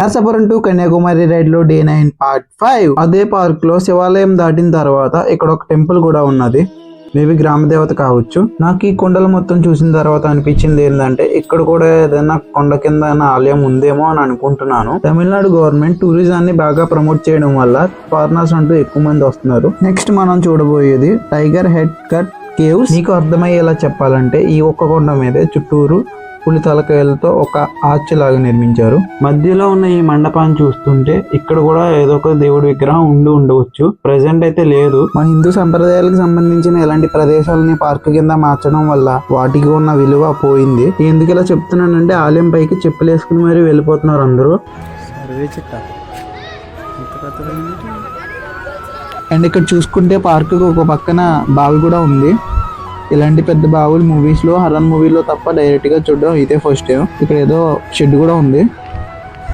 Narsapuram to Kanyakumari రైడ్లో day nine part five. అదే పార్క్లో శివాలయం దాటిన తర్వాత ఇక్కడ ఒక టెంపుల్ కూడా ఉన్నది. మేబీ గ్రామ దేవత కావచ్చు. నాకు ఈ కొండలు మొత్తం చూసిన తర్వాత అనిపించింది ఏంటంటే ఇక్కడ కూడా ఏదైనా కొండ కింద ఆలయం ఉందేమో అని అనుకుంటున్నాను. తమిళనాడు గవర్నమెంట్ టూరిజాన్ని బాగా ప్రమోట్ చేయడం వల్ల ఫారినర్స్ అంటూ ఎక్కువ మంది వస్తున్నారు. నెక్స్ట్ మనం చూడబోయేది టైగర్ హెడ్ కట్ కేవ్స్. నీకు అర్థమయ్యేలా చెప్పాలంటే ఈ ఒక్క కొండ మీదే చుట్టూరు పులి తలకాయలతో ఒక ఆర్చ్ లాగా నిర్మించారు. మధ్యలో ఉన్న ఈ మండపాన్ని చూస్తుంటే ఇక్కడ కూడా ఏదో ఒక దేవుడి విగ్రహం ఉండి ఉండవచ్చు. ప్రెసెంట్ అయితే లేదు. మన హిందూ సంప్రదాయాలకు సంబంధించిన ఇలాంటి ప్రదేశాలని పార్క్ కింద మార్చడం వల్ల వాటికి ఉన్న విలువ పోయింది. ఎందుకు ఇలా చెప్తున్నానంటే ఆలయం పైకి చెప్పులు వేసుకుని మరీ వెళ్ళిపోతున్నారు అందరూ? అండ్ ఇక్కడ చూసుకుంటే పార్క్ ఒక పక్కన బావి కూడా ఉంది. ఇలాంటి పెద్ద బావులు మూవీస్లో హర్రర్ మూవీలో తప్ప డైరెక్ట్గా చూడడం ఇదే ఫస్ట్ టైం ఇక్కడ ఏదో షెడ్ కూడా ఉంది.